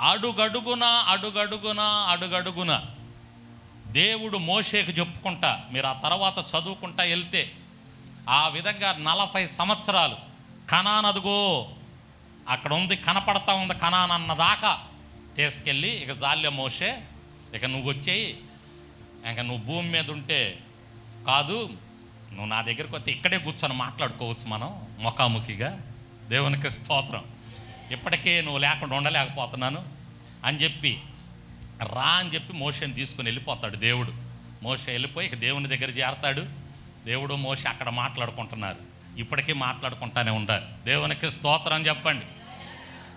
అడుగడుగున అడుగడుగున అడుగడుగున. దేవుడు మోషేకు చెప్పుకుంటా మీరు ఆ తర్వాత చదువుకుంటా వెళ్తే ఆ విధంగా నలభై సంవత్సరాలు కనానదుగో అక్కడ ఉంది కనపడతా ఉంది కనాన్ అన్నదాకా తీసుకెళ్ళి ఇక జాల్య మోసే ఇక నువ్వు వచ్చేయి ఇంకా నువ్వు భూమి మీద ఉంటే కాదు నువ్వు నా దగ్గరికి వస్తే ఇక్కడే కూర్చొని మాట్లాడుకోవచ్చు మనం ముఖాముఖిగా. దేవునికి స్తోత్రం. ఇప్పటికే నువ్వు లేకుండా ఉండలేకపోతున్నాను అని చెప్పి రా అని చెప్పి మోషని తీసుకుని వెళ్ళిపోతాడు దేవుడు. మోష వెళ్ళిపోయి ఇక దేవుని దగ్గర చేరతాడు. దేవుడు మోష అక్కడ మాట్లాడుకుంటున్నారు. ఇప్పటికీ మాట్లాడుకుంటానే ఉండాలి. దేవునికి స్తోత్రం చెప్పండి.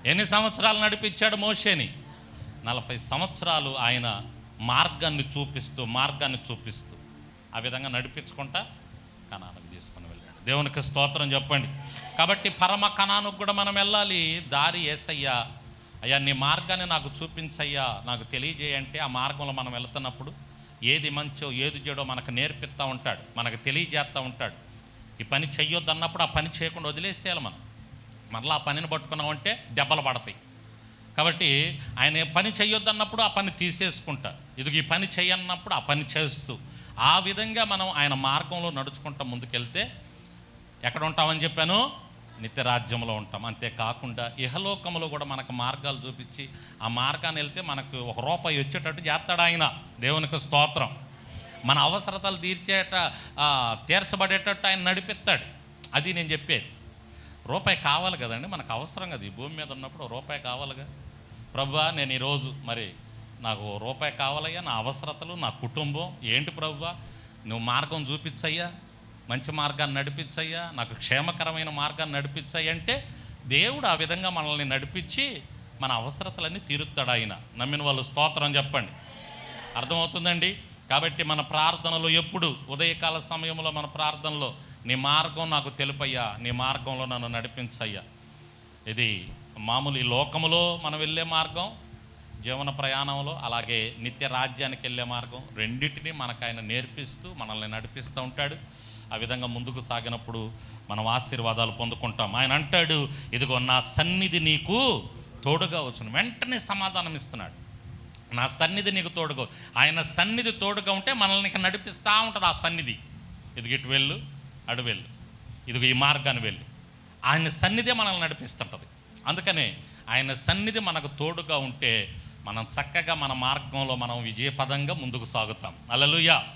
ఎన్ని సంవత్సరాలు నడిపించాడు మోషేని? నలభై సంవత్సరాలు ఆయన మార్గాన్ని చూపిస్తూ మార్గాన్ని చూపిస్తూ ఆ విధంగా నడిపించుకుంటా కణానికి తీసుకుని దేవునికి స్తోత్రం చెప్పండి. కాబట్టి పరమ కణానికి కూడా మనం వెళ్ళాలి. దారి ఏసయ్యా అయ్యా నీ మార్గాన్ని నాకు చూపించయ్యా నాకు తెలియజేయంటే ఆ మార్గంలో మనం వెళ్తున్నప్పుడు ఏది మంచో ఏది చెడో మనకు నేర్పిస్తూ ఉంటాడు మనకు తెలియజేస్తూ ఉంటాడు. ఈ పని చెయ్యొద్దన్నప్పుడు ఆ పని చేయకుండా వదిలేసేయాలి మనం. మరలా ఆ పనిని పట్టుకున్నామంటే దెబ్బలు పడతాయి. కాబట్టి ఆయన ఏ పని చెయ్యొద్దన్నప్పుడు ఆ పని తీసేసుకుంటా. ఇది ఈ పని చేయన్నప్పుడు ఆ పని చేస్తూ. ఆ విధంగా మనం ఆయన మార్గంలో నడుచుకుంటా ముందుకెళ్తే ఎక్కడ ఉంటామని చెప్పాను? నిత్యరాజ్యంలో ఉంటాం. అంతేకాకుండా ఇహలోకంలో కూడా మనకు మార్గాలు చూపించి ఆ మార్గాన్ని వెళ్తే మనకు ఒక రూపాయి వచ్చేటట్టు చేస్తాడు ఆయన. దేవునికి స్తోత్రం. మన అవసరతలు తీర్చేట తీర్చబడేటట్టు ఆయన నడిపిస్తాడు. అది నేను చెప్పేది. రూపాయి కావాలి కదండి మనకు అవసరం కదా. ఈ భూమి మీద ఉన్నప్పుడు రూపాయి కావాలిగా. ప్రభా నేను ఈరోజు మరి నాకు ఓ రూపాయి కావాలయ్యా. నా అవసరతలు నా కుటుంబం. ఏంటి ప్రభువా నువ్వు మార్గం చూపించయ్యా. మంచి మార్గాన్ని నడిపించయ్యా నాకు క్షేమకరమైన మార్గాన్ని నడిపించయ్యా అంటే దేవుడు ఆ విధంగా మనల్ని నడిపించి మన అవసరతలన్నీ తీరుస్తాడు ఆయన. నమ్మిన వాళ్ళు స్తోత్రం చెప్పండి. అర్థమవుతుందండి? కాబట్టి మన ప్రార్థనలో ఎప్పుడు ఉదయకాల సమయంలో మన ప్రార్థనలో నీ మార్గం నాకు తెలుపయ్యా నీ మార్గంలో నన్ను నడిపించయ్యా. ఇది మామూలు ఈ లోకములో మనం వెళ్ళే మార్గం జీవన ప్రయాణంలో అలాగే నిత్య రాజ్యానికి వెళ్ళే మార్గం రెండింటినీ మనకు ఆయన నేర్పిస్తూ మనల్ని నడిపిస్తూ ఉంటాడు. ఆ విధంగా ముందుకు సాగినప్పుడు మనం ఆశీర్వాదాలు పొందుకుంటాం. ఆయన అంటాడు ఇదిగో నా సన్నిధి నీకు తోడుగా వచ్చును. వెంటనే సమాధానం ఇస్తున్నాడు. నా సన్నిధి నీకు తోడుగా ఆయన సన్నిధి తోడుగా ఉంటే మనల్ని నడిపిస్తూ ఉంటుంది ఆ సన్నిధి. ఇదిగో ఇటు వెళ్ళు అడు వెళ్ళు. ఇదిగో ఈ మార్గాన్ని వెళ్ళు. ఆయన సన్నిధి మనల్ని నడిపిస్తుంటుంది. అందుకనే ఆయన సన్నిధి మనకు తోడుగా ఉంటే మనం చక్కగా మన మార్గంలో మనం విజయపదంగా ముందుకు సాగుతాం. అలలుయా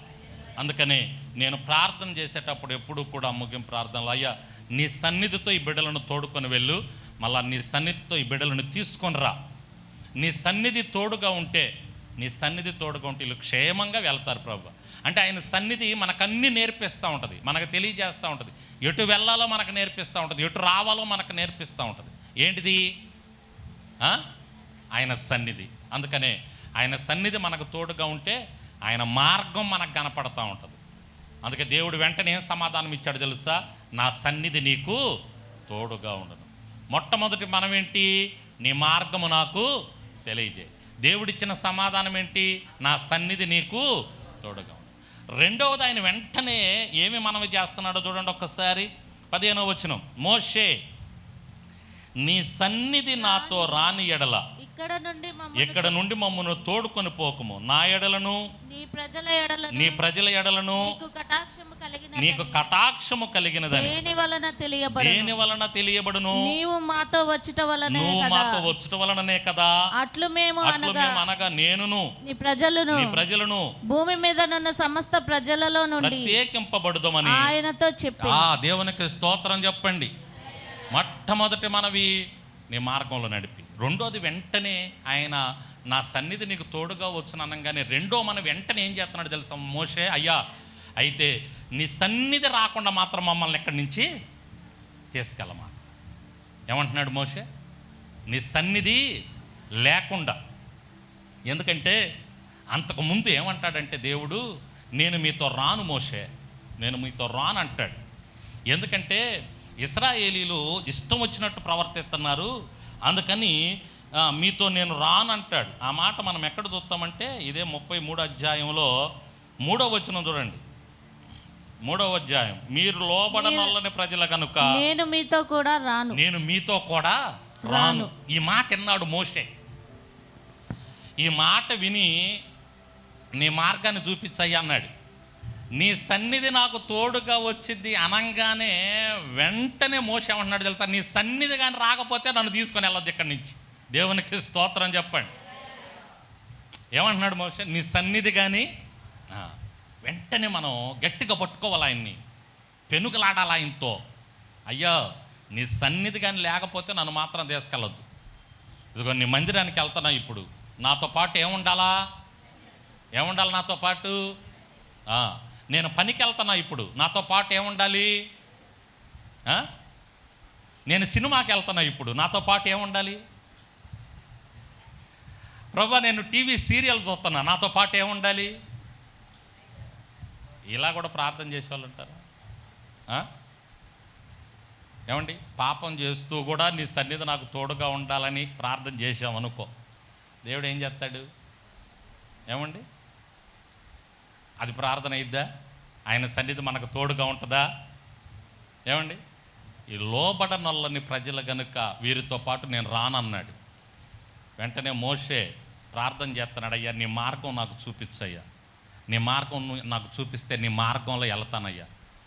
అందుకనే నేను ప్రార్థన చేసేటప్పుడు ఎప్పుడు కూడా ముగింపు ప్రార్థనలు అయ్యా నీ సన్నిధితో ఈ బిడ్డలను తోడుకొని వెళ్ళు. మళ్ళా నీ సన్నిధితో ఈ బిడ్డలను తీసుకొని రా. నీ సన్నిధి తోడుగా ఉంటే నీ సన్నిధి తోడుగా ఉంటే వీళ్ళు క్షేమంగా వెళ్తారు ప్రభు. అంటే ఆయన సన్నిధి మనకన్నీ నేర్పిస్తూ ఉంటుంది. మనకు తెలియజేస్తూ ఉంటుంది. ఎటు వెళ్ళాలో మనకు నేర్పిస్తూ ఉంటుంది. ఎటు రావాలో మనకు నేర్పిస్తూ ఉంటుంది. ఏంటిది? ఆయన సన్నిధి. అందుకనే ఆయన సన్నిధి మనకు తోడుగా ఉంటే ఆయన మార్గం మనకు కనపడతా ఉంటుంది. అందుకే దేవుడు వెంటనే ఏం సమాధానం ఇచ్చాడు తెలుసా? నా సన్నిధి నీకు తోడుగా ఉండను. మొట్టమొదటి మనం ఏంటి? నీ మార్గము నాకు తెలియజేయి. దేవుడిచ్చిన సమాధానం ఏంటి? నా సన్నిధి నీకు తోడుగా ఉంది రెండవది ఆయన వెంటనే ఏమి మనవి చేస్తున్నాడో చూడండి ఒక్కసారి. పదిహేనో వచ్చినం మోషే నీ సన్నిధి నాతో రాని ఎడల ఇక్కడ నుండి ఇక్కడ నుండి మమ్మను తోడుకొని పోకము? నా ఎడలను నీ ప్రజల ఎడలను నీ ప్రజల ఎడలను నీకు కటాక్షము కలిగిన నీకు కటాక్షము కలిగినదని. దేని వలన తెలియబడు దేని వలన తెలియబడును? నీవు మాతో వచ్చుట వలనే నువ్వు మాతో వచ్చుట వలననే కదా. అట్లు మేము అనగా అనగా నేనును నీ ప్రజలను నీ ప్రజలను భూమి మీద నున్న సమస్త ప్రజలలో నుండి ప్రత్యేకింపబడుదమని. ఆయనతో చెప్పి. ఆ దేవునికి స్తోత్రం చెప్పండి. మొట్టమొదటి మనవి నీ మార్గంలో నడిపి. రెండోది వెంటనే ఆయన నా సన్నిధి నీకు తోడుగా వచ్చును అనగానే రెండో మన వెంటనే ఏం చేస్తున్నాడు తెలుసా మోషే? అయ్యా అయితే నీ సన్నిధి రాకుండా మాత్రం మమ్మల్ని ఎక్కడి నుంచి తీసుకెళ్ళమా? ఏమంటున్నాడు మోషే? నీ సన్నిధి లేకుండా. ఎందుకంటే అంతకు ముందు ఏమంటాడంటే దేవుడు నేను మీతో రాను మోషే నేను మీతో రాను అంటాడు. ఎందుకంటే ఇస్రాయేలీలు ఇష్టం వచ్చినట్టు ప్రవర్తిస్తున్నారు అందుకని మీతో నేను రాను అంటాడు ఆ మాట మనం ఎక్కడ చూస్తామంటే ఇదే ముప్పై మూడో అధ్యాయంలో మూడో వచనం చూడండి. మూడవ అధ్యాయం. మీరు లోబడనొల్లని ప్రజల కనుక నేను మీతో కూడా రాను. నేను మీతో కూడా రాను. ఈ మాట విన్నాడు మోషే. ఈ మాట విని నీ మార్గాన్ని చూపించయ్యా అన్నాడు. నీ సన్నిధి నాకు తోడుగా వచ్చింది అనంగానే వెంటనే మోస ఏమంటున్నాడు తెలుసా? నీ సన్నిధి కానీ రాకపోతే నన్ను తీసుకొని వెళ్ళొద్దు ఇక్కడి నుంచి. దేవునికి స్తోత్రం చెప్పండి. ఏమంటున్నాడు మోస నీ సన్నిధి కానీ వెంటనే మనం గట్టిగా పట్టుకోవాలి ఆయన్ని. పెనుకలాడాలి ఆయనతో. అయ్యో నీ సన్నిధి కానీ లేకపోతే నన్ను మాత్రం తీసుకెళ్ళొద్దు. ఇదిగో నీ మందిరానికి వెళ్తున్నా ఇప్పుడు. నాతో పాటు ఏముండాలా? ఏముండాలి నాతో పాటు? నేను పనికి వెళ్తున్నా ఇప్పుడు. నాతో పాటు ఏముండాలి? నేను సినిమాకి వెళ్తున్నా ఇప్పుడు. నాతో పాటు ఏముండాలి? ప్రభా నేను టీవీ సీరియల్ చూస్తున్నా. నాతో పాటు ఏముండాలి? ఇలా కూడా ప్రార్థన చేసేవాళ్ళు ఉంటారా? ఏమండి? పాపం చేస్తూ కూడా నీ సన్నిధి నాకు తోడుగా ఉండాలని ప్రార్థన చేసాం అనుకో. దేవుడు ఏం చేస్తాడు? ఏమండి? అది ప్రార్థన అయిద్దా? ఆయన సన్నిధి మనకు తోడుగా ఉంటుందా? ఏమండి? ఈ లోబడనొల్లని ప్రజలు గనుక వీరితో పాటు నేను రానన్నాడు. వెంటనే మోషే ప్రార్థన చేస్తున్నాడు అయ్యా నీ మార్గం నాకు చూపించయ్యా. నీ మార్గం నువ్వు నాకు చూపిస్తే నీ మార్గంలో వెళ్తానయ్యా.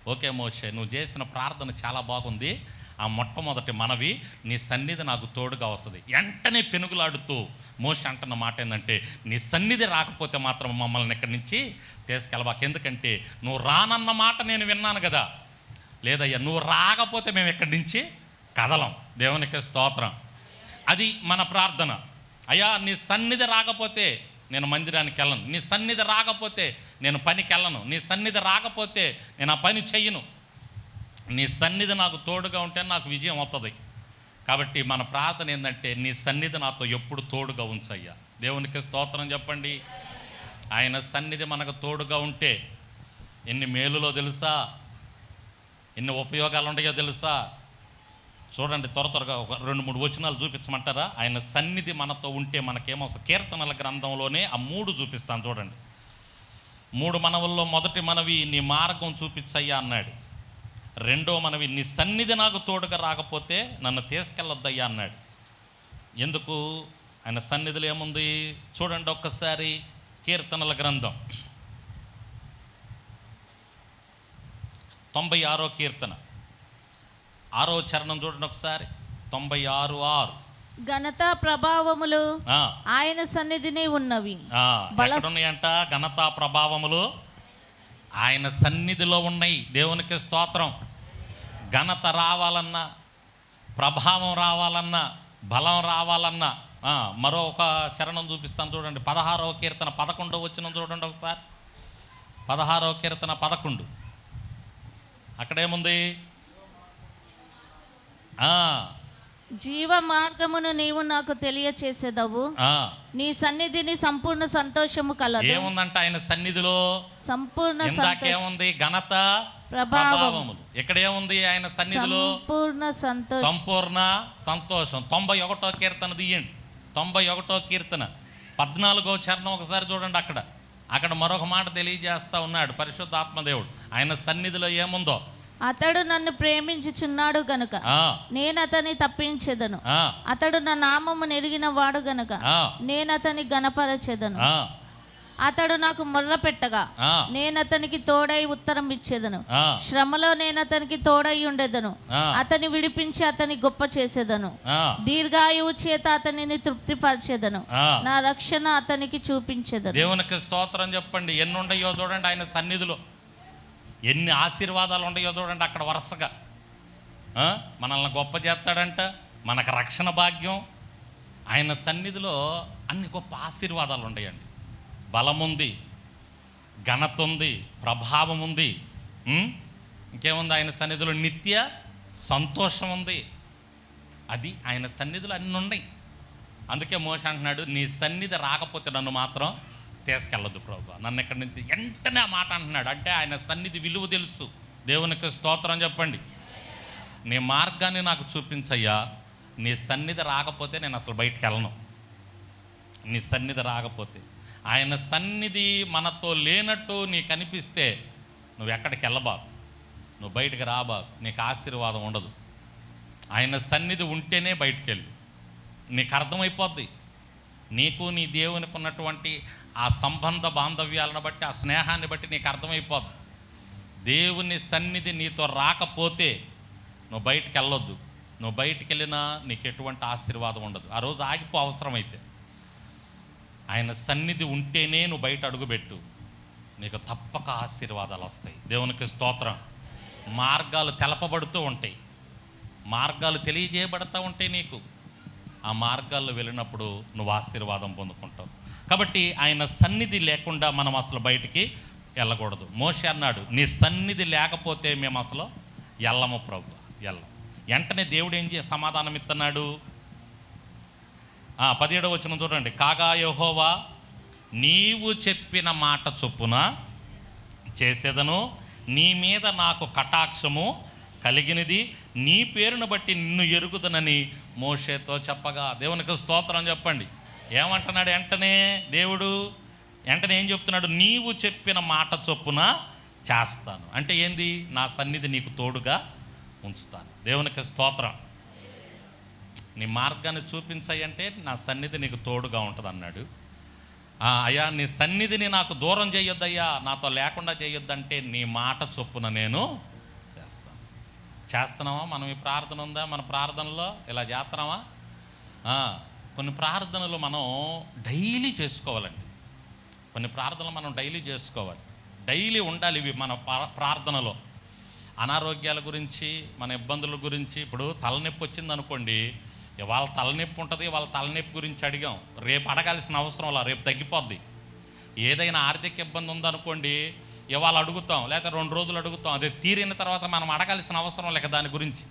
ఓకే మోషే నువ్వు చేసిన ప్రార్థన చాలా బాగుంది. ఆ మొట్టమొదటి మనవి నీ సన్నిధి నాకు తోడుగా వస్తుంది. వెంటనే పెనుగులాడుతూ మోష అంటున్న మాట ఏంటంటే నీ సన్నిధి రాకపోతే మాత్రం మమ్మల్ని ఇక్కడి నుంచి తీసుకెళ్ళబాక. ఎందుకంటే నువ్వు రానన్న మాట నేను విన్నాను కదా. లేదయ్యా నువ్వు రాకపోతే మేము ఇక్కడి నుంచి కదలం. దేవునికి స్తోత్రం. అది మన ప్రార్థన. అయ్యా నీ సన్నిధి రాకపోతే నేను మందిరానికి వెళ్ళను. నీ సన్నిధి రాకపోతే నేను పనికి వెళ్ళను. నీ సన్నిధి రాకపోతే నేను ఆ పని చెయ్యను. నీ సన్నిధి నాకు తోడుగా ఉంటే నాకు విజయం వస్తుంది కాబట్టి మన ప్రార్థన ఏంటంటే నీ సన్నిధి నాతో ఎప్పుడు తోడుగా ఉంచయ్యా. దేవునికి స్తోత్రం చెప్పండి. ఆయన సన్నిధి మనకు తోడుగా ఉంటే ఎన్ని మేలులో తెలుసా? ఎన్ని ఉపయోగాలు ఉన్నాయో తెలుసా? చూడండి త్వర త్వరగా ఒక రెండు మూడు వచనాలు చూపించమంటారా? ఆయన సన్నిధి మనతో ఉంటే మనకేమో కీర్తనల గ్రంథంలోనే ఆ మూడు చూపిస్తాను చూడండి. మూడు మనవుల్లో మొదటి మనవి నీ మార్గం చూపించయ్యా అన్నాడు. రెండో మనవి నీ సన్నిధి నాకు తోడుగా రాకపోతే నన్ను తీసుకెళ్ళొద్దయ్యా అన్నాడు. ఎందుకు? ఆయన సన్నిధిలో ఏముంది? చూడండి ఒక్కసారి కీర్తనల గ్రంథం. తొంభై ఆరో కీర్తన. ఆరో చరణం చూడండి ఒకసారి తొంభై ఆరు ఆరు. ఘనత ప్రభావములు ఆయన సన్నిధిని ఉన్నవి. ఎక్కడున్నాయంట? ఘనతా ప్రభావములు ఆయన సన్నిధిలో ఉన్నాయి. దేవునికి స్తోత్రం. ఘనత రావాలన్నా ప్రభావం రావాలన్నా బలం రావాలన్నా మరో ఒక చరణం చూపిస్తాను చూడండి. పదహారవ కీర్తన పదకొండవ వచ్చిన చూడండి ఒకసారి. పదహారవ కీర్తన పదకొండు. అక్కడేముంది? జీవ మార్గమును నీవు నాకు తెలియచేసేదవు. నీ సన్నిధిని సంపూర్ణ సంతోషము కలదు. ఏముందంట ఆయన సన్నిధిలో? సంపూర్ణ ఇందాకేముంది? ఘనత. ప్రభావములు. ఇక్కడ ఏముంది ఆయన సన్నిధిలో? సంపూర్ణ సంతోషం సంపూర్ణ సంతోషం. తొంభై ఒకటో కీర్తన తీయండి. తొంభై ఒకటో కీర్తన. పద్నాలుగో చరణం ఒకసారి చూడండి అక్కడ. అక్కడ మరొక మాట తెలియజేస్తా ఉన్నాడు పరిశుద్ధ ఆత్మదేవుడు ఆయన సన్నిధిలో ఏముందో? అతడు నన్ను ప్రేమించుచున్నాడు గనుక. ఆ, నేను అతని తప్పించెదను. ఆ, అతడు నా నామము నెరిగిన వాడు గనుక. ఆ, నేను అతని గనపరచెదను ఆ, అతడు నాకు మొర్ర పెట్టగా. నేను అతనికి తోడై ఉత్తరం ఇచ్చేదను. శ్రమలో నేను అతనికి తోడై ఉండేదను. అతని విడిపించి అతని గొప్ప చేసేదను. దీర్ఘాయువు చేత అతనిని తృప్తిపరిచేదను. నా రక్షణ అతనికి చూపించేదను. దేవునికి స్తోత్రం చెప్పండి. ఎన్ని ఉండయో చూడండి ఆయన సన్నిధిలో. ఎన్ని ఆశీర్వాదాలు ఉండయో చూడండి అక్కడ వరుసగా? మనల్ని గొప్ప చేస్తాడంట. మనకు రక్షణ భాగ్యం. ఆయన సన్నిధిలో అన్ని గొప్ప ఆశీర్వాదాలు ఉన్నాయండి బలం ఉంది ఘనత ఉంది ప్రభావం ఉంది ఇంకేముంది? ఆయన సన్నిధిలో నిత్య సంతోషం ఉంది అది ఆయన సన్నిధిలో అన్నీ ఉన్నాయి. అందుకే మోష అంటున్నాడు నీ సన్నిధి రాకపోతే నన్ను మాత్రం తీసుకెళ్ళదు ప్రభు. నన్ను ఇక్కడి నుంచి వెంటనే ఆ మాట అంటున్నాడు. అంటే ఆయన సన్నిధి విలువ తెలుసు. దేవునికి స్తోత్రం చెప్పండి. నీ మార్గాన్ని నాకు చూపించయ్యా. నీ సన్నిధి రాకపోతే నేను అసలు బయటికి వెళ్ళను. నీ సన్నిధి రాకపోతే. ఆయన సన్నిధి మనతో లేనట్టు నీకు అనిపిస్తే నువ్వు ఎక్కడికి వెళ్ళబాకు నువ్వు బయటికి రాబాకు నీకు ఆశీర్వాదం ఉండదు. ఆయన సన్నిధి ఉంటేనే బయటికి వెళ్ళు నీకు అర్థమైపోద్ది. నీకు నీ దేవునికి ఉన్నటువంటి ఆ సంబంధ బాంధవ్యాలను బట్టి ఆ స్నేహాన్ని బట్టి నీకు అర్థమైపోద్ది. దేవుని సన్నిధి నీతో రాకపోతే నువ్వు బయటికి వెళ్ళొద్దు. నువ్వు బయటికి వెళ్ళినా నీకు ఎటువంటి ఆశీర్వాదం ఉండదు. ఆ రోజు ఆగిపో అవసరమైతే. ఆయన సన్నిధి ఉంటేనే నువ్వు బయట అడుగుపెట్టు నీకు తప్పక ఆశీర్వాదాలు వస్తాయి. దేవునికి స్తోత్రం. మార్గాలు తెలపబడుతూ ఉంటాయి. మార్గాలు తెలియజేయబడతా ఉంటాయి నీకు. ఆ మార్గాల్లో వెళ్ళినప్పుడు నువ్వు ఆశీర్వాదం పొందుకుంటావు. కాబట్టి ఆయన సన్నిధి లేకుండా మనం అసలు బయటికి వెళ్ళకూడదు. మోష అన్నాడు నీ సన్నిధి లేకపోతే మేము అసలు ఎల్లము ప్రభు ఎల్లం వెంటనే దేవుడు ఏం చే సమాధానం ఇస్తున్నాడు పదిహేడవ వచ్చిన చూడండి. కాగా యహోవా నీవు చెప్పిన మాట చొప్పున చేసేదను నీ మీద నాకు కటాక్షము కలిగినది నీ పేరును బట్టి నిన్ను ఎరుగుదనని మోషేతో చెప్పగా. దేవునికి స్తోత్రం చెప్పండి. ఏమంటున్నాడు వెంటనే దేవుడు? వెంటనే ఏం చెప్తున్నాడు? నీవు చెప్పిన మాట చొప్పున చేస్తాను. అంటే ఏంది? నా సన్నిధి నీకు తోడుగా ఉంచుతాను. దేవునికి స్తోత్రం. నీ మార్గాన్ని చూపించాయంటే నా సన్నిధి నీకు తోడుగా ఉంటుంది అన్నాడు అయ్యా నీ సన్నిధిని నాకు దూరం చేయొద్దయ్యా నాతో లేకుండా చేయొద్దంటే నీ మాట చొప్పున నేను చేస్తాను. చేస్తున్నావా? మనం ఈ ప్రార్థన ఉందా? మన ప్రార్థనలో ఇలా చేస్తున్నావా? కొన్ని ప్రార్థనలు మనం డైలీ చేసుకోవాలండి. కొన్ని ప్రార్థనలు మనం డైలీ చేసుకోవాలి. డైలీ ఉండాలి ఇవి మన ప్రార్థనలో. అనారోగ్యాల గురించి మన ఇబ్బందుల గురించి ఇప్పుడు తలనొప్పి వచ్చిందనుకోండి ఇవాళ తలనొప్పి ఉంటుంది వాళ్ళ తలనొప్పి గురించి అడిగాం. రేపు అడగాల్సిన అవసరం అలా రేపు తగ్గిపోద్ది. ఏదైనా ఆర్థిక ఇబ్బంది ఉందనుకోండి ఇవాళ అడుగుతాం లేకపోతే రెండు రోజులు అడుగుతాం అది తీరిన తర్వాత మనం అడగాల్సిన అవసరం లేక దాని గురించి.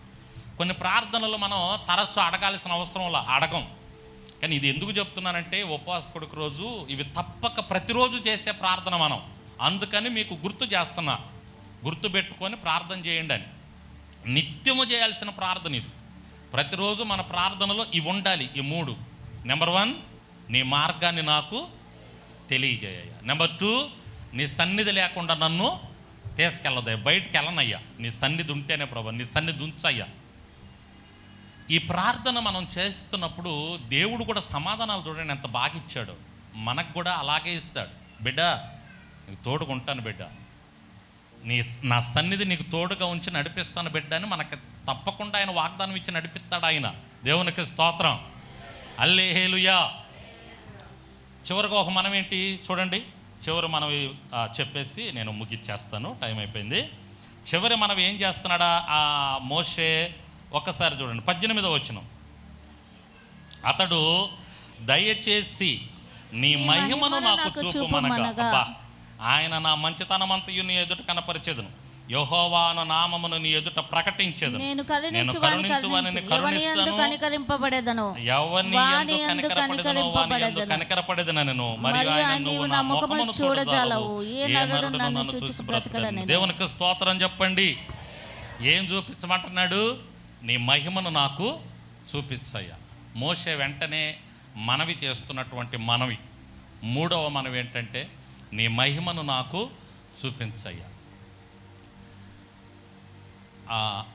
కొన్ని ప్రార్థనలు మనం తరచు అడగాల్సిన అవసరంలా అడగం. కానీ ఇది ఎందుకు చెప్తున్నానంటే ఉపవాస కొడుకు రోజు ఇవి తప్పక ప్రతిరోజు చేసే ప్రార్థన మనం. అందుకని మీకు గుర్తు చేస్తున్నా. గుర్తు పెట్టుకొని ప్రార్థన చేయండి అని. నిత్యము చేయాల్సిన ప్రార్థన ఇది. ప్రతిరోజు మన ప్రార్థనలో ఇవి ఉండాలి ఈ మూడు. నెంబర్ వన్ నీ మార్గాన్ని నాకు తెలియజేయ నెంబర్ టూ నీ సన్నిధి లేకుండా నన్ను తీసుకెళ్ళదయ్యా. బయటికి వెళ్ళనయ్యా. నీ సన్నిధి ఉంటేనే ప్రభా నీ సన్నిధి ఉంచయ్యా. ఈ ప్రార్థన మనం చేస్తున్నప్పుడు దేవుడు కూడా సమాధానాలు చూడండి ఎంత బాగా ఇచ్చాడు. మనకు కూడా అలాగే ఇస్తాడు. బిడ్డ నీకు తోడుకుంటాను బిడ్డ. నీ నా సన్నిధి నీకు తోడుగా ఉంచి నడిపిస్తాను బిడ్డ అని మనకు తప్పకుండా ఆయన వాగ్దానం ఇచ్చి నడిపిస్తాడు ఆయన. దేవునికి స్తోత్రం. అల్లేహేలుయా చివరికి ఒక మనం ఏంటి చూడండి. చివరి మనం చెప్పేసి నేను ముగిచ్చేస్తాను. టైం అయిపోయింది. చివరి మనం ఏం చేస్తున్నాడా? ఆ మోషే ఒక్కసారి చూడండి. పద్దెనిమిదో వచ్చిన అతడు దయచేసి నీ మహిమను నాకు చూపుమనగా. ఆయన నా మంచితనమంతయు నీ ఎదుట కనపరిచెదను. యెహోవాను నామమును నీ ఎదుట ప్రకటించెదను. నేను కరుణించు వాని కరుణించు వానిని కరుణించు ఎవని యందు కరుణిస్తాను. కనికరింపబడేదను? ఎవరిని వాని యందు కనికరపడెదనో? కనికరింపబడెదను. కనికరపడెదనను. మరియు ఆయన నువ్వు నీవు నా ముఖమును చూడజాలవు. ఏ నరుడు నన్ను చూసి. బ్రతకడని దేవునికి స్తోత్రం చెప్పండి. ఏం చూపించమంటున్నాడు? నీ మహిమను నాకు చూపించయ్యా. మోసే వెంటనే మనవి చేస్తున్నటువంటి మనవి. మూడవ మనవి ఏంటంటే నీ మహిమను నాకు చూపించయ్యా.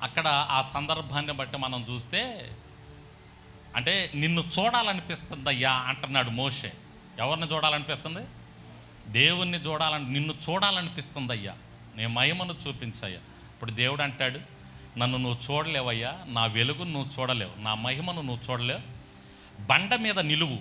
అక్కడ ఆ సందర్భాన్ని బట్టి మనం చూస్తే అంటే నిన్ను చూడాలనిపిస్తుంది అయ్యా అంటున్నాడు మోషే. ఎవరిని చూడాలనిపిస్తుంది? దేవుణ్ణి చూడాలని నిన్ను చూడాలనిపిస్తుంది అయ్యా నీ మహిమను చూపించయ్యా. ఇప్పుడు దేవుడు అంటాడు నన్ను నువ్వు చూడలేవయ్యా నా వెలుగును నువ్వు చూడలేవు నా మహిమను నువ్వు చూడలేవు బండ మీద నిలువు.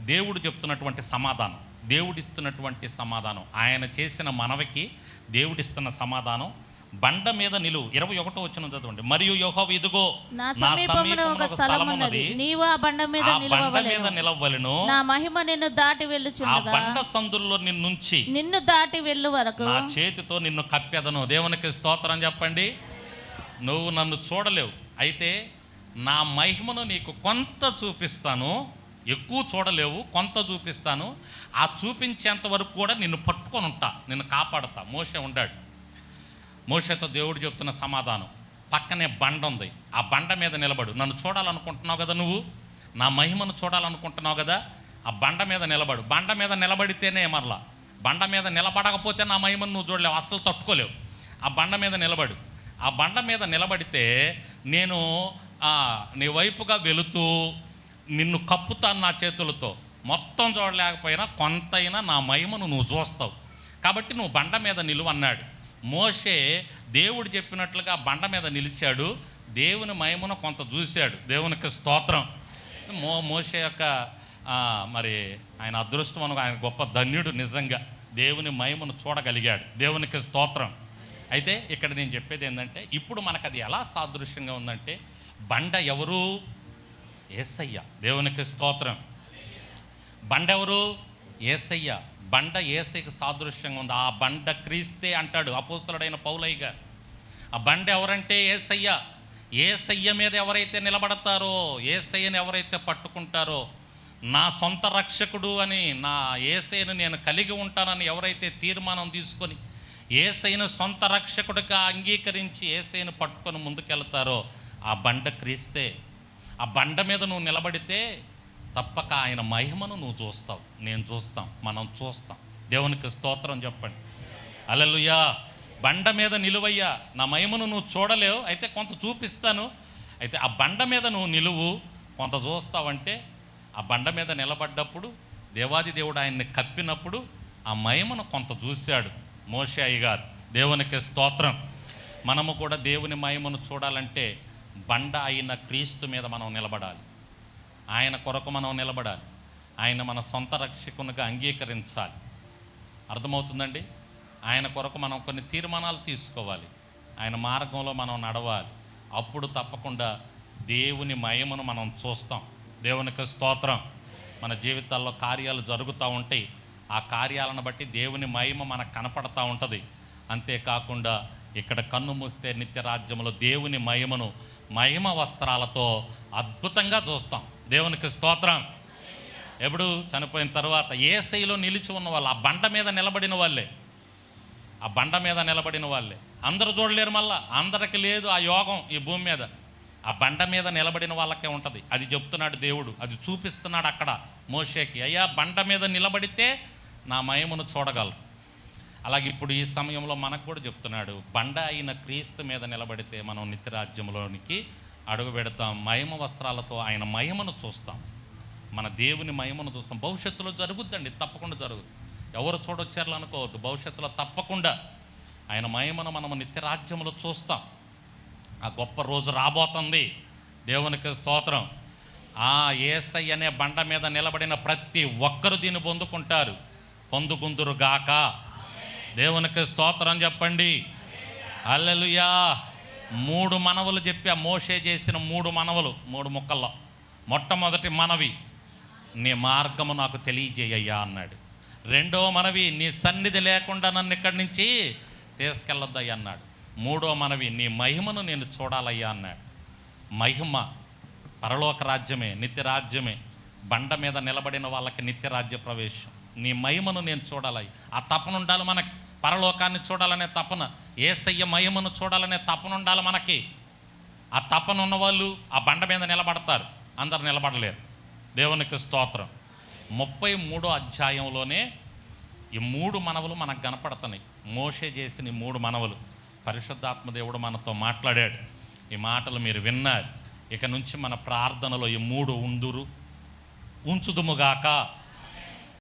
దేవుడు చెప్తున్నటువంటి సమాధానం. దేవుడిస్తున్నటువంటి సమాధానం. ఆయన చేసిన మనవికి దేవుడిస్తున్న సమాధానం. బండ మీద నిలువు. ఇరవై ఒకటో వచ్చిన చదవండి. మరియు యెహోవా ఇదిగో నా సమీపమున ఒక స్థలం ఉన్నది నీవు ఆ బండ మీద ఆ బండ మీద నిలవవలెను. నిలవలను నా మహిమ నిన్ను దాటి ఆ వెళ్ళుచుండగా బండ సందుల్లో నిన్నుంచి నిన్ను దాటి వెళ్ళు వరకు నా చేతితో నిన్ను కప్పెదను. దేవునికి స్తోత్రం చెప్పండి. నువ్వు నన్ను చూడలేవు. అయితే నా మహిమను నీకు కొంత చూపిస్తాను. ఎక్కువ చూడలేవు కొంత చూపిస్తాను. ఆ చూపించేంత వరకు కూడా నిన్ను పట్టుకొని ఉంటా నిన్ను కాపాడుతా. మోసే ఉండాడు. మోషతో దేవుడు చెప్తున్న సమాధానం పక్కనే బండ ఉంది. ఆ బండ మీద నిలబడు. నన్ను చూడాలనుకుంటున్నావు కదా నువ్వు? నా మహిమను చూడాలనుకుంటున్నావు కదా? ఆ బండ మీద నిలబడు. బండ మీద నిలబడితేనే మరలా. బండ మీద నిలబడకపోతే నా మహిమను నువ్వు చూడలేవు. అస్సలు తట్టుకోలేవు. ఆ బండ మీద నిలబడు. ఆ బండ మీద నిలబడితే నేను నీ వైపుగా వెళుతూ నిన్ను కప్పుతాను నా చేతులతో. మొత్తం చూడలేకపోయినా కొంతైనా నా మహిమను నువ్వు చూస్తావు. కాబట్టి నువ్వు బండ మీద నిలువు అన్నాడు మోషే దేవుడు చెప్పినట్లుగా బండ మీద నిలిచాడు. దేవుని మహిమను కొంత చూశాడు. దేవునికి స్తోత్రం. మో మోషే యొక్క మరి ఆయన అదృష్టం ఆయన గొప్ప ధన్యుడు నిజంగా. దేవుని మహిమను చూడగలిగాడు. దేవునికి స్తోత్రం. అయితే ఇక్కడ నేను చెప్పేది ఏంటంటే ఇప్పుడు మనకు అది ఎలా సాదృశ్యంగా ఉందంటే బండ ఎవరు? ఏసయ్య. దేవునికి స్తోత్రం. బండ ఎవరు ఏసయ్య. బండ ఏసైకి సాదృశ్యంగా ఉంది. ఆ బండ క్రీస్తే అంటాడు అపోస్తలుడైన పౌలయ్య గారు. ఆ బండ ఎవరంటే ఏసయ్య? ఏసయ్య మీద ఎవరైతే నిలబడతారో ఏసయ్యని ఎవరైతే పట్టుకుంటారో నా సొంత రక్షకుడు అని నా ఏసైను నేను కలిగి ఉంటానని ఎవరైతే తీర్మానం తీసుకొని ఏసైను సొంత రక్షకుడిగా అంగీకరించి ఏసైను పట్టుకొని ముందుకెళ్తారో ఆ బండ క్రీస్తే. ఆ బండ మీద నువ్వు నిలబడితే తప్పక ఆయన మహిమను నువ్వు చూస్తావు. నేను చూస్తాం మనం చూస్తాం. దేవునికి స్తోత్రం చెప్పండి. అలలుయా బండ మీద నిలువయ్యా. నా మహిమను నువ్వు చూడలేవు అయితే కొంత చూపిస్తాను. అయితే ఆ బండ మీద నువ్వు నిలువు కొంత చూస్తావంటే ఆ బండ మీద నిలబడ్డప్పుడు దేవాది దేవుడు ఆయన్ని కప్పినప్పుడు ఆ మహిమను కొంత చూశాడు మోషే అయ్య గారు దేవునికి స్తోత్రం. మనము కూడా దేవుని మహిమను చూడాలంటే బండ అయిన క్రీస్తు మీద మనం నిలబడాలి. ఆయన కొరకు మనం నిలబడాలి. ఆయన మన సొంత రక్షకునిగా అంగీకరించాలి. అర్థమవుతుందండి? ఆయన కొరకు మనం కొన్ని తీర్మానాలు తీసుకోవాలి. ఆయన మార్గంలో మనం నడవాలి. అప్పుడు తప్పకుండా దేవుని మయమును మనం చూస్తాం. దేవునికి స్తోత్రం. మన జీవితాల్లో కార్యాలు జరుగుతూ ఉంటాయి. ఆ కార్యాలను బట్టి దేవుని మహిమ మనకు కనపడతా ఉంటుంది. అంతేకాకుండా ఇక్కడ కన్ను మూస్తే నిత్య రాజ్యంలో దేవుని మహిమను మహిమ వస్త్రాలతో అద్భుతంగా చూస్తాం. దేవునికి స్తోత్రం. ఎప్పుడు చనిపోయిన తర్వాత ఏ శైలో నిలిచి ఉన్న వాళ్ళు ఆ బండ మీద నిలబడిన వాళ్ళే. ఆ బండ మీద నిలబడిన వాళ్ళే. అందరూ చూడలేరు మళ్ళా. అందరికి లేదు ఆ యోగం ఈ భూమి మీద. ఆ బండ మీద నిలబడిన వాళ్ళకే ఉంటుంది. అది చెప్తున్నాడు దేవుడు. అది చూపిస్తున్నాడు అక్కడ మోషేకి. అయ్యా బండ మీద నిలబడితే నా మహిమను చూడగలరు అలాగే ఇప్పుడు ఈ సమయంలో మనకు కూడా చెప్తున్నాడు బండ అయిన క్రీస్తు మీద నిలబడితే మనం నిత్యరాజ్యంలోనికి అడుగు పెడతాం మహిమ వస్త్రాలతో ఆయన మహిమను చూస్తాం. మన దేవుని మహిమను చూస్తాం. భవిష్యత్తులో జరుగుద్దండి తప్పకుండా జరుగుద్ది. ఎవరు చూడొచ్చారు అనుకోవద్దు భవిష్యత్తులో తప్పకుండా ఆయన మహిమను మనము నిత్యరాజ్యంలో చూస్తాం. ఆ గొప్ప రోజు రాబోతుంది. దేవునికి స్తోత్రం. ఆ ఏసై అనే బండ మీద నిలబడిన ప్రతి ఒక్కరు దీన్ని పొందుకుంటారు. పొందుకుందురుగాక. గాక దేవునికి స్తోత్రం చెప్పండి. అల్లెలుయా మూడు మనవలు చెప్పి. ఆ మోషే చేసిన మూడు మనవలు మూడు ముక్కల్లో. మొట్టమొదటి మనవి నీ మార్గము నాకు తెలియజేయ్యా అన్నాడు. రెండో మనవి నీ సన్నిధి లేకుండా నన్ను ఇక్కడి నుంచి తీసుకెళ్ళొద్దయ్యా అన్నాడు. మూడో మనవి నీ మహిమను నేను చూడాలయ్యా అన్నాడు. మహిమ పరలోక రాజ్యమే నిత్య రాజ్యమే. బండ మీద నిలబడిన వాళ్ళకి నిత్య రాజ్య ప్రవేశం. నీ మహిమను నేను చూడాలయ్యి. ఆ తపన ఉండాలి మనకి. పరలోకాన్ని చూడాలనే తపన ఏసయ్య మయమును చూడాలనే తపన ఉండాలి మనకి. ఆ తపన ఉన్నవాళ్ళు ఆ బండ మీద నిలబడతారు అందరు నిలబడలేరు. దేవునికి స్తోత్రం. ముప్పై మూడో అధ్యాయంలోనే ఈ మూడు మనవలు మనకు కనపడుతున్నాయి. మోసే చేసిన ఈ మూడు మనవలు. పరిశుద్ధాత్మ దేవుడు మనతో మాట్లాడాడు. ఈ మాటలు మీరు విన్నారు. ఇక నుంచి మన ప్రార్థనలో ఈ మూడు ఉందురు ఉంచుదుముగాక.